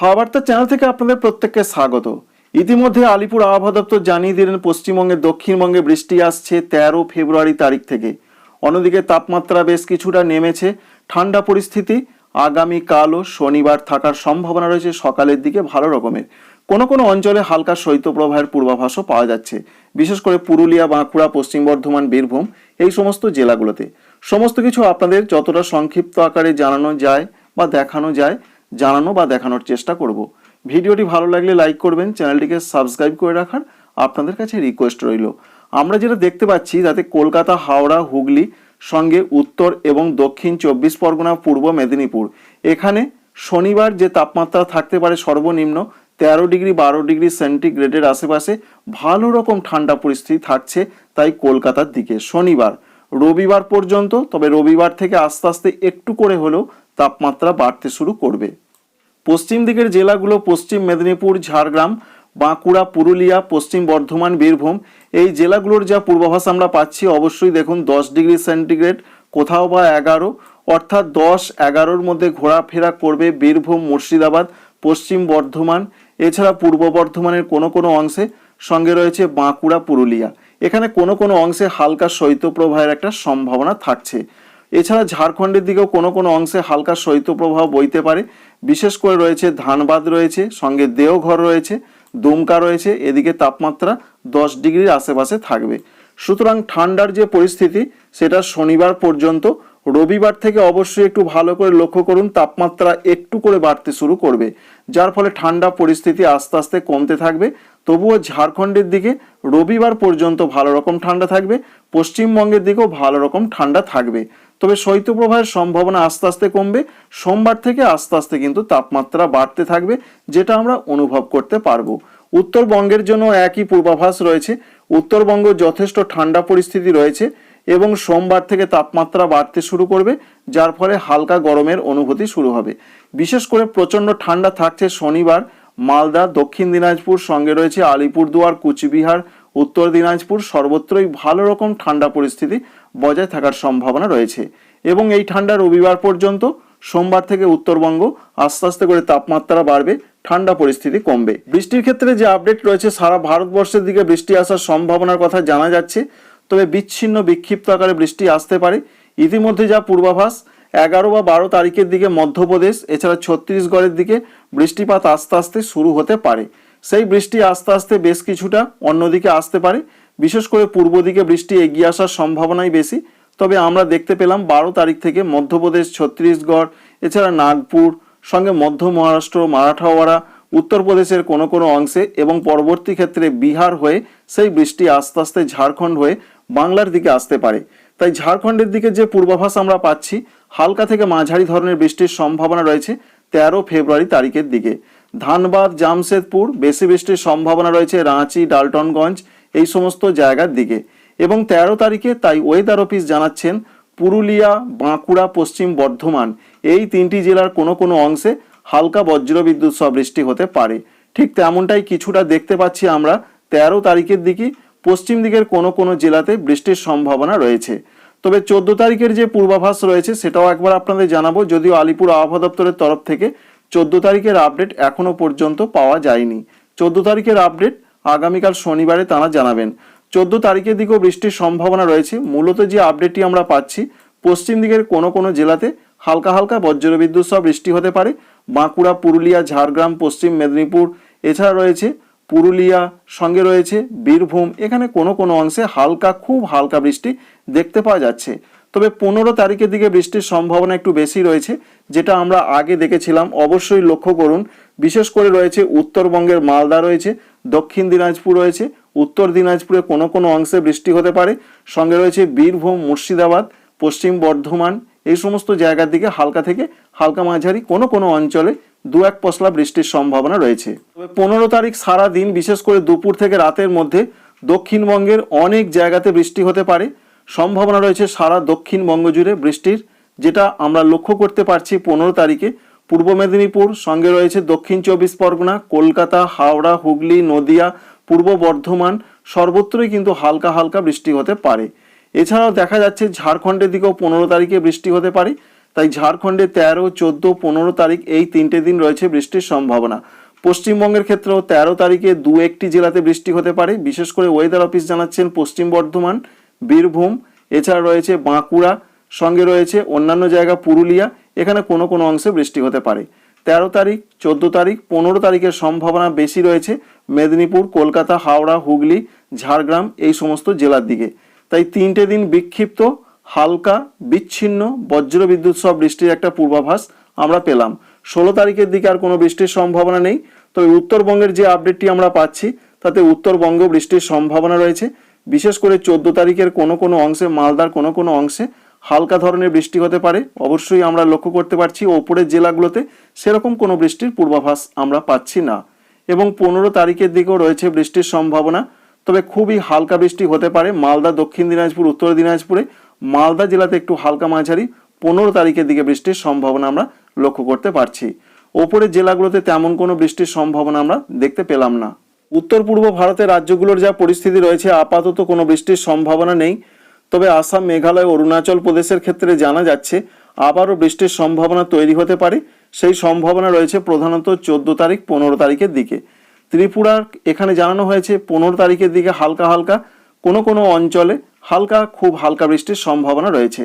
হাওয়াবার্তা channel থেকে আপনাদের প্রত্যেককে স্বাগত। ইতিমধ্যে আলিপুর আবহাওয়া দপ্তর জানিয়ে দিলেন পশ্চিমবঙ্গের দক্ষিণবঙ্গে বৃষ্টি আসছে তেরো ফেব্রুয়ারি তারিখ থেকে। অন্যদিকে তাপমাত্রা বেশ কিছুটা নেমেছে, ঠান্ডা পরিস্থিতি আগামীকালও শনিবার থাকার সম্ভাবনা রয়েছে সকালের দিকে ভালো রকমের। কোনো কোনো অঞ্চলে হালকা শৈত্যপ্রবাহের পূর্বাভাসও পাওয়া যাচ্ছে। বিশেষ করে পুরুলিয়া, বাঁকুড়া, পশ্চিম বর্ধমান, বীরভূম, এই সমস্ত জেলাগুলোতে। সমস্ত কিছু আপনাদের যতটা সংক্ষিপ্ত আকারে জানানো যায় বা দেখানো যায় জানানো বা দেখানোর চেষ্টা করব। ভিডিওটি ভালো লাগলে লাইক করবেন, চ্যানেলটিকে সাবস্ক্রাইব করে রাখার আপনাদের কাছে রিকোয়েস্ট রইল। আমরা যেটা দেখতে পাচ্ছি, তাতে কলকাতা, হাওড়া, হুগলি, সঙ্গে উত্তর এবং দক্ষিণ চব্বিশ পরগনা, পূর্ব মেদিনীপুর। এখানে শনিবার যে তাপমাত্রা থাকতে পারে সর্বনিম্ন তেরো ডিগ্রি, বারো ডিগ্রি সেন্টিগ্রেডের আশেপাশে ভালো রকম ঠান্ডা পরিস্থিতি থাকছে তাই কলকাতার দিকে। শনিবার, রবিবার পর্যন্ত, তবে রবিবার থেকে আস্তে আস্তে একটু করে হলেও তাপমাত্রা বাড়তে শুরু করবে। পশ্চিম দিকের জেলাগুলো পশ্চিম মেদিনীপুর, ঝাড়গ্রাম, বাঁকুড়া, পুরুলিয়া, পশ্চিম বর্ধমান, বীরভূম, এই জেলাগুলোর যা পূর্বাভাস আমরা পাচ্ছি অবশ্যই দেখুন দশ ডিগ্রি সেন্টিগ্রেড, কোথাও বা এগারো, অর্থাৎ দশ এগারোর মধ্যে ঘোরাফেরা করবে বীরভূম, মুর্শিদাবাদ, পশ্চিম বর্ধমান, এছাড়া পূর্ব বর্ধমানের কোনো কোনো অংশে, সঙ্গে রয়েছে বাঁকুড়া, পুরুলিয়া। এখানে কোনো কোনো অংশে হালকা শৈত্যপ্রবাহের একটা সম্ভাবনা থাকছে। এছাড়া ঝাড়খণ্ডের দিকেও কোনো কোনো অংশে হালকা শৈত্যপ্রবাহ বইতে পারে। বিশেষ করে রয়েছে ধানবাদ রয়েছে, সঙ্গে দেওঘর রয়েছে, দুমকা রয়েছে, এদিকে তাপমাত্রা দশ ডিগ্রির আশেপাশে থাকবে। সুতরাং ঠান্ডার যে পরিস্থিতি, সেটা শনিবার পর্যন্ত। রবিবার থেকে অবশ্যই একটু ভালো করে লক্ষ্য করুন, তাপমাত্রা একটু করে বাড়তে শুরু করবে, যার ফলে ঠান্ডা পরিস্থিতি আস্তে আস্তে কমতে থাকবে। তবুও ঝাড়খণ্ডের দিকে রবিবার পর্যন্ত ভালো রকম ঠান্ডা থাকবে, পশ্চিমবঙ্গের দিকেও ভালো রকম ঠান্ডা থাকবে। তবে শৈত্যপ্রবাহের সম্ভাবনা আস্তে আস্তে কমবে, সোমবার থেকে আস্তে আস্তে কিন্তু তাপমাত্রা বাড়তে থাকবে, যেটা আমরা অনুভব করতে পারব। উত্তরবঙ্গের জন্য একই পূর্বাভাস রয়েছে, উত্তরবঙ্গ যথেষ্ট ঠান্ডা পরিস্থিতি রয়েছে এবং সোমবার থেকে তাপমাত্রা বাড়তে শুরু করবে, যার ফলে হালকা গরমের অনুভূতি শুরু হবে। বিশেষ করে প্রচণ্ড ঠান্ডা থাকছে শনিবার, মালদা, দক্ষিণ দিনাজপুর সঙ্গে রয়েছে আলিপুরদুয়ার, কুচবিহার, উত্তর দিনাজপুর, সর্বত্রই ভালো রকম ঠান্ডা পরিস্থিতি বজায় থাকার সম্ভাবনা রয়েছে এবং এই ঠান্ডা রবিবার পর্যন্ত সোমবার থেকে উত্তরবঙ্গ আস্তে আস্তে করে তাপমাত্রা বাড়বে, ঠান্ডা পরিস্থিতি কমবে। বৃষ্টির ক্ষেত্রে যে আপডেট রয়েছে, সারা ভারতবর্ষের দিকে বৃষ্টি আসার সম্ভাবনার কথা জানা যাচ্ছে, তবে বিচ্ছিন্ন বিক্ষিপ্ত আকারে বৃষ্টি আসতে পারে। ইতিমধ্যে যা পূর্বাভাস, এগারো বা বারো তারিখের দিকে মধ্যপ্রদেশ, এছাড়া ছত্তিশগড়ের দিকে বৃষ্টিপাত আস্তে আস্তে শুরু হতে পারে। সেই বৃষ্টি আস্তে আস্তে বেশ কিছুটা অন্যদিকে আসতে পারে। বিশেষ করে পূর্ব দিকে বৃষ্টি এগিয়ে আসার সম্ভাবনাই বেশি। তবে আমরা দেখতে পেলাম বারো তারিখ থেকে মধ্যপ্রদেশ, ছত্তিশগড়, এছাড়া নাগপুর, সঙ্গে মধ্য মহারাষ্ট্র, মারাঠাওয়াড়া, উত্তরপ্রদেশের কোনো কোনো অংশে এবং পরবর্তী ক্ষেত্রে বিহার হয়ে সেই বৃষ্টি আস্তে আস্তে ঝাড়খণ্ড হয়ে বাংলার দিকে আসতে পারে। তাই ঝাড়খণ্ডের দিকে যে পূর্বাভাস আমরা পাচ্ছি, হালকা থেকে মাঝারি ধরনের বৃষ্টির সম্ভাবনা রয়েছে তেরো ফেব্রুয়ারি তারিখের দিকে। ধানবাদ, জামশেদপুর, বেশি বৃষ্টির সম্ভাবনা রয়েছে রাঁচি, ডালটনগঞ্জ, এই সমস্ত জায়গার দিকে। এবং তেরো তারিখে তাই ওয়েদার অফিস জানাচ্ছেন পুরুলিয়া, বাঁকুড়া, পশ্চিম বর্ধমান। এই তিনটি জেলার কোনো কোনো অংশে হালকা বজ্রবিদ্যুৎ সহ বৃষ্টি হতে পারে। ঠিক তেমনটাই কিছুটা দেখতে পাচ্ছি আমরা তেরো তারিখের দিকে। পশ্চিম দিকের কোনো কোনো জেলাতে বৃষ্টির সম্ভাবনা রয়েছে। তবে চোদ্দ তারিখের যে পূর্বাভাস রয়েছে সেটাও একবার আপনাদের জানাব। যদিও আলিপুর আবহাওয়া দপ্তরের তরফ থেকে চোদ্দ তারিখের আপডেট এখনও পর্যন্ত পাওয়া যায়নি। চোদ্দ তারিখের আপডেট আগামীকাল শনিবারে তারা জানাবেন। চোদ্দ তারিখের দিকেও বৃষ্টির সম্ভাবনা রয়েছে। মূলত যে আপডেটটি আমরা পাচ্ছি, পশ্চিম দিকের কোনো কোনো জেলাতে হালকা হালকা বজ্রবিদ্যুৎ সহ বৃষ্টি হতে পারে। বাঁকুড়া, পুরুলিয়া, ঝাড়গ্রাম, পশ্চিম মেদিনীপুর, এছাড়া রয়েছে পুরুলিয়া, সঙ্গে রয়েছে বীরভূম। এখানে কোনো কোনো অংশে হালকা, খুব হালকা বৃষ্টি দেখতে পাওয়া যাচ্ছে। তবে পনেরো তারিখের দিকে বৃষ্টির সম্ভাবনা একটু বেশি রয়েছে, যেটা আমরা আগে দেখেছিলাম। অবশ্যই লক্ষ্য করুন, বিশেষ করে রয়েছে উত্তরবঙ্গের মালদা রয়েছে, দক্ষিণ দিনাজপুর রয়েছে, উত্তর দিনাজপুরে কোনো কোনো অংশে বৃষ্টি হতে পারে। সঙ্গে রয়েছে বীরভূম, মুর্শিদাবাদ, পশ্চিম বর্ধমান, এই সমস্ত জায়গার দিকে হালকা থেকে হালকা মাঝারি কোনো কোনো অঞ্চলে দু এক পশলা বৃষ্টির সম্ভাবনা রয়েছে। তবে পনেরো তারিখ সারা দিন, বিশেষ করে দুপুর থেকে রাতের মধ্যে দক্ষিণবঙ্গের অনেক জায়গাতে বৃষ্টি হতে পারে। সম্ভাবনা রয়েছে সারা দক্ষিণবঙ্গ জুড়ে বৃষ্টির, যেটা আমরা লক্ষ্য করতে পারছি পনেরো তারিখে। পূর্ব মেদিনীপুর, সঙ্গে রয়েছে দক্ষিণ চব্বিশ পরগনা, কলকাতা, হাওড়া, হুগলি, নদিয়া, পূর্ব বর্ধমান, সর্বত্রই কিন্তু হালকা হালকা বৃষ্টি হতে পারে। এছাড়াও দেখা যাচ্ছে ঝাড়খণ্ডের দিকেও পনেরো তারিখে বৃষ্টি হতে পারে, তাই ঝাড়খণ্ডে তেরো, চোদ্দ, পনেরো তারিখ এই তিনটে দিন রয়েছে বৃষ্টির সম্ভাবনা। পশ্চিমবঙ্গের ক্ষেত্রেও তেরো তারিখে দু একটি জেলাতে বৃষ্টি হতে পারে, বিশেষ করে ওয়েদার অফিস জানাচ্ছেন পশ্চিম বর্ধমান। বীরভূম, এছাড়া রয়েছে বাঁকুড়া, সঙ্গে রয়েছে অন্যান্য জায়গা পুরুলিয়া, এখানে কোনো কোনো অংশে বৃষ্টি হতে পারে। তেরো তারিখ, চোদ্দ তারিখ, পনেরো তারিখের সম্ভাবনা বেশি রয়েছে মেদিনীপুর, কলকাতা, হাওড়া, হুগলি, ঝাড়গ্রাম, এই সমস্ত জেলার দিকে। তাই তিনটে দিন বিক্ষিপ্ত, হালকা, বিচ্ছিন্ন বজ্র বিদ্যুৎ সহ বৃষ্টির একটা পূর্বাভাস আমরা পেলাম। ষোলো তারিখের দিকে আর কোনো বৃষ্টির সম্ভাবনা নেই। তবে উত্তরবঙ্গের যে আপডেটটি আমরা পাচ্ছি, তাতে উত্তরবঙ্গ বৃষ্টির সম্ভাবনা রয়েছে। বিশেষ করে চোদ্দ তারিখের কোনো কোনো অংশে, মালদার কোনো কোনো অংশে হালকা ধরনের বৃষ্টি হতে পারে। অবশ্যই আমরা লক্ষ্য করতে পারছি ওপরের জেলাগুলোতে সেরকম কোনো বৃষ্টির পূর্বাভাস আমরা পাচ্ছি না। এবং পনেরো তারিখের দিকেও রয়েছে বৃষ্টির সম্ভাবনা। তবে খুবই হালকা বৃষ্টি হতে পারে মালদা, দক্ষিণ দিনাজপুর, উত্তর দিনাজপুরে। মালদা জেলাতে একটু হালকা মাঝারি। পনেরো তারিখের দিকে বৃষ্টির সম্ভাবনা আমরা লক্ষ্য করতে পারছি। ওপরের জেলাগুলোতে তেমন কোনো বৃষ্টির সম্ভাবনা আমরা দেখতে পেলাম না। উত্তর পূর্ব ভারতের রাজ্যগুলোর যা পরিস্থিতি রয়েছে, আপাতত কোনো বৃষ্টির সম্ভাবনা নেই। তবে আসাম, মেঘালয়, অরুণাচল প্রদেশের ক্ষেত্রে জানা যাচ্ছে, আবারও বৃষ্টির সম্ভাবনা তৈরি হতে পারে। সেই সম্ভাবনা রয়েছে প্রধানত চোদ্দ তারিখ, পনেরো তারিখের দিকে। ত্রিপুরার এখানে জানানো হয়েছে, পনেরো তারিখের দিকে হালকা হালকা। কোনো কোনো অঞ্চলে হালকা, খুব হালকা বৃষ্টির সম্ভাবনা রয়েছে।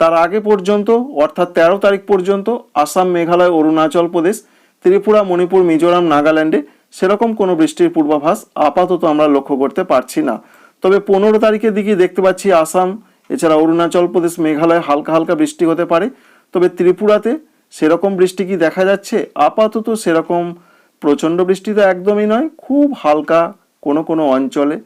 তার আগে পর্যন্ত, অর্থাৎ তেরো তারিখ পর্যন্ত, আসাম, মেঘালয়, অরুণাচল প্রদেশ, ত্রিপুরা, মণিপুর, মিজোরাম, নাগাল্যান্ডে সেরকম কোনো বৃষ্টির পূর্বাভাস আপাতত আমরা লক্ষ্য করতে পারছি না। তবে পনেরো তারিখের দিকে দেখতে পাচ্ছি আসাম, এছাড়া অরুণাচল প্রদেশ, মেঘালয় হালকা হালকা বৃষ্টি হতে পারে। তবে ত্রিপুরাতে সেরকম বৃষ্টি কি দেখা যাচ্ছে? আপাতত সেরকম প্রচণ্ড বৃষ্টি তো একদমই নয়, খুব হালকা কোনো কোনো অঞ্চলে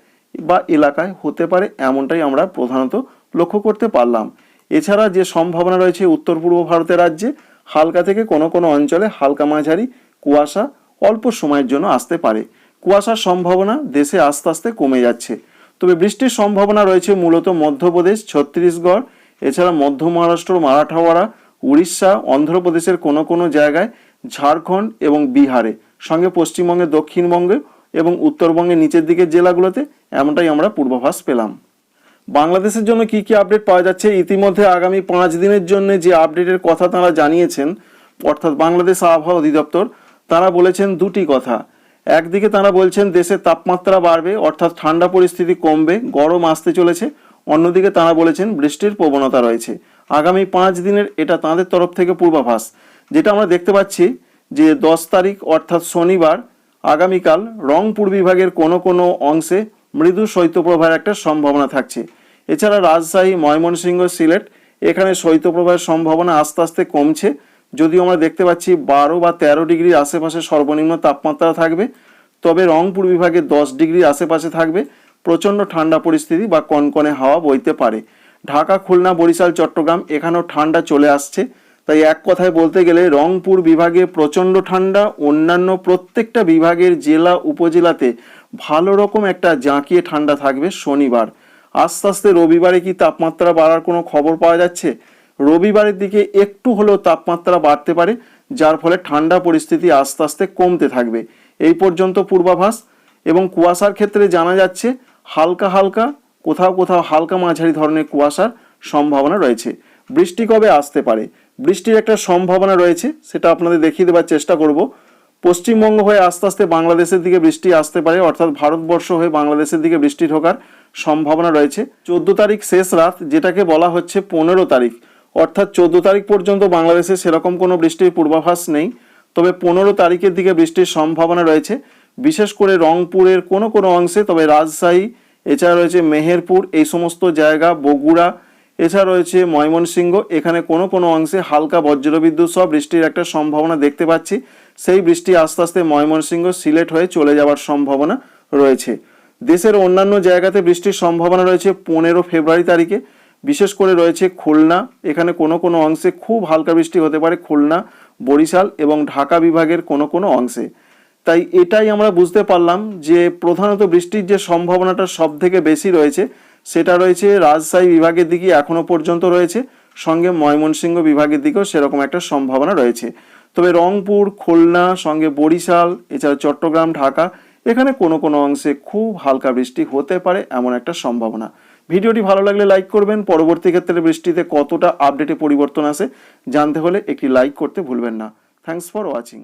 বা এলাকায় হতে পারে এমনটাই আমরা প্রধানত লক্ষ্য করতে পারলাম। এছাড়া যে সম্ভাবনা রয়েছে উত্তর পূর্ব ভারতের রাজ্যে, হালকা থেকে কোনো কোনো অঞ্চলে হালকা মাঝারি কুয়াশা অল্প সময়ের জন্য আসতে পারে। কুয়াশার সম্ভাবনা দেশে আস্তে আস্তে কমে যাচ্ছে। তবে বৃষ্টির সম্ভাবনা রয়েছে মূলত মধ্যপ্রদেশ, ছত্তিশগড়, এছাড়া মধ্য মহারাষ্ট্র, মারাঠাওয়াড়া, উড়িষ্যা, অন্ধ্রপ্রদেশের কোনো কোনো জায়গায় ঝাড়খণ্ড এবং বিহারে। সঙ্গে পশ্চিমবঙ্গে, দক্ষিণবঙ্গে এবং উত্তরবঙ্গের নিচের দিকের জেলাগুলোতে এমনটাই আমরা পূর্বাভাস পেলাম। বাংলাদেশের জন্য কি কি আপডেট পাওয়া যাচ্ছে? ইতিমধ্যে আগামী পাঁচ দিনের জন্য যে আপডেটের কথা তারা জানিয়েছেন, অর্থাৎ বাংলাদেশ আবহাওয়া অধিদপ্তর তারা বলেছেন দুটি কথা। একদিকে তারা বলছেন দেশের তাপমাত্রা বাড়বে, অর্থাৎ ঠান্ডা পরিস্থিতি কমবে, গরম আসতে চলেছে। অন্যদিকে তারা বলেছেন বৃষ্টির প্রবণতা রয়েছে। আগামী পাঁচ দিনের এটা তাদের তরফ থেকে পূর্বাভাস। যেটা আমরা দেখতে পাচ্ছি যে দশ তারিখ, অর্থাৎ শনিবার, আগামীকাল রংপুর বিভাগের কোনো কোনো অংশে মৃদু শৈত্যপ্রবাহের একটা সম্ভাবনা থাকছে। এছাড়া রাজশাহী, ময়মনসিংহ, সিলেট, এখানে শৈত্যপ্রবাহের সম্ভাবনা আস্তে আস্তে কমছে। যদিও আমরা দেখতে পাচ্ছি বারো বা তেরো ডিগ্রির আশেপাশে সর্বনিম্ন তাপমাত্রা থাকবে, তবে রংপুর বিভাগে দশ ডিগ্রির আশেপাশে থাকবে। প্রচণ্ড ঠান্ডা পরিস্থিতি বা কনকনে হাওয়া বইতে পারে। ঢাকা, খুলনা, বরিশাল, চট্টগ্রাম এখানেও ঠান্ডা চলে আসছে। তাই এক কথায় বলতে গেলে রংপুর বিভাগে প্রচণ্ড ঠান্ডা, অন্যান্য প্রত্যেকটা বিভাগের জেলা, উপজেলাতে ভালো রকম একটা জাঁকিয়ে ঠান্ডা থাকবে শনিবার। আস্তে আস্তে রবিবারে কি তাপমাত্রা বাড়ার কোনো খবর পাওয়া যাচ্ছে? রবিবারের দিকে একটু হলেও তাপমাত্রা বাড়তে পারে, যার ফলে ঠান্ডা পরিস্থিতি আস্তে আস্তে কমতে থাকবে। এই পর্যন্ত পূর্বাভাস, এবং কুয়াশার ক্ষেত্রে জানা যাচ্ছে হালকা হালকা, কোথাও কোথাও হালকা মাঝারি ধরনের কুয়াশার সম্ভাবনা রয়েছে। বৃষ্টি কবে আসতে পারে? বৃষ্টির একটা সম্ভাবনা রয়েছে, সেটা আপনাদের দেখিয়ে দেওয়ার চেষ্টা করব। পশ্চিমবঙ্গ হয়ে আস্তে আস্তে বাংলাদেশের দিকে বৃষ্টি আসতে পারে, অর্থাৎ ভারতবর্ষ হয়ে বাংলাদেশের দিকে বৃষ্টি ঢোকার সম্ভাবনা রয়েছে। চোদ্দ তারিখ শেষ রাত, যেটাকে বলা হচ্ছে পনেরো তারিখ। অর্থাৎ চোদ্দ তারিখ পর্যন্ত বাংলাদেশে সেরকম কোনো বৃষ্টির পূর্বাভাস নেই। তবে পনেরো তারিখের দিকে বৃষ্টির সম্ভাবনা রয়েছে। বিশেষ করে রংপুরের কোনো কোনো অংশে, তবে রাজশাহী, এছাড়া রয়েছে মেহেরপুর, এই সমস্ত জায়গা, বগুড়া, এছাড়া রয়েছে ময়মনসিংহ, এখানে কোনো কোনো অংশে হালকা বজ্রবিদ্যুৎ সহ বৃষ্টির একটা সম্ভাবনা দেখতে পাচ্ছি। সেই বৃষ্টি আস্তে আস্তে ময়মনসিংহ, সিলেট হয়ে চলে যাওয়ার সম্ভাবনা রয়েছে। দেশের অন্যান্য জায়গাতে বৃষ্টির সম্ভাবনা রয়েছে পনেরো ফেব্রুয়ারি তারিখে। বিশেষ করে রয়েছে খুলনা। এখানে কোনো কোনো অংশে খুব হালকা বৃষ্টি হতে পারে খুলনা, বরিশাল এবং ঢাকা বিভাগের কোনো কোনো অংশে। তাই এটাই আমরা বুঝতে পারলাম যে প্রধানত বৃষ্টির যে সম্ভাবনাটা সব থেকে বেশি রয়েছে, সেটা রয়েছে রাজশাহী বিভাগের দিকে এখনও পর্যন্ত রয়েছে। সঙ্গে ময়মনসিংহ বিভাগের দিকেও সেরকম একটা সম্ভাবনা রয়েছে। তবে রংপুর, খুলনা, সঙ্গে বরিশাল, এছাড়া চট্টগ্রাম, ঢাকা, এখানে কোনো কোনো অংশে খুব হালকা বৃষ্টি হতে পারে এমন একটা সম্ভাবনা। ভিডিওটি ভালো লাগলে লাইক করবেন। পরবর্তী ক্ষেত্রে বৃষ্টিতে কতটা আপডেটে পরিবর্তন আসে জানতে হলে একটি লাইক করতে ভুলবেন না। Thanks for watching